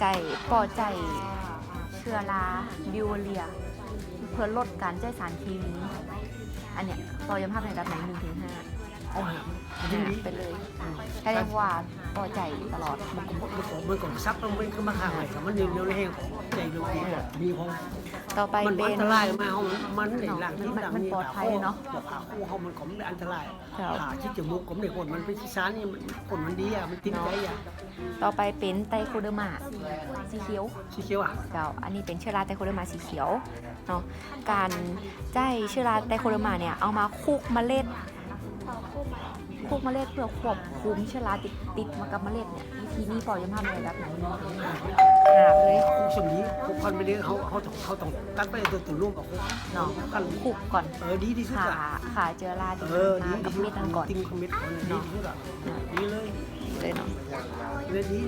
ใจปอใจเชื้อราบิวเรีย เพื่อลดการใจสารเคมีอันเนี้ยปอยมภาพในระดับไหนหนึ่งถึงห้าเอาหายิ่งดีไปเลย แค่เรียว่าปอใจตลอดมันก็มันก็มันก็ซักแล้วมันก็มาข้างไหนกับมันเร็วๆแห้งใจเร็วดีกมีของต่อไปมันเป็อันตรายมาเฮามันในหลังที่มันดังนี่ปลอดภัยเนอะบอกขาคู่เฮามันก็ไม่อันตรายครับขาที่จมูกผมเนี่ยคนมันเป็นที่ซ้านี่มันคนมันดีอะมันติดใจอะต่อไปเป็นไตโคเดอร์มาสีเขียวสีเขียวอะเจ้าอันนี้เป็นเชื้อราไตโคเดอร์มาสีเขียวเนาะการใจเชื้อราไตโคเดอร์มาเนี่ยเอามาคุกเมล็ด คลุกเมล็ดเพื่อควบคุมเชื้อราติดติดมากับเมล็ดเนี่ยวิธีนี้ปอยมภาพในระดับไหนหาบเลยส่วนนี้พวกคนไม่ได้เขาเขาต้องเขาต้องตัดไปตัวตัวร่วมกับพวกเนาะกันคลุกก่อนเออดีที่สุดขาอะขาเชื้อราดีเออดีมากับเม็ดนั้นก่อนติ้งคอมเม็ดก่อนดีที่สุดอะดีเลยเลยเนาะเลยดี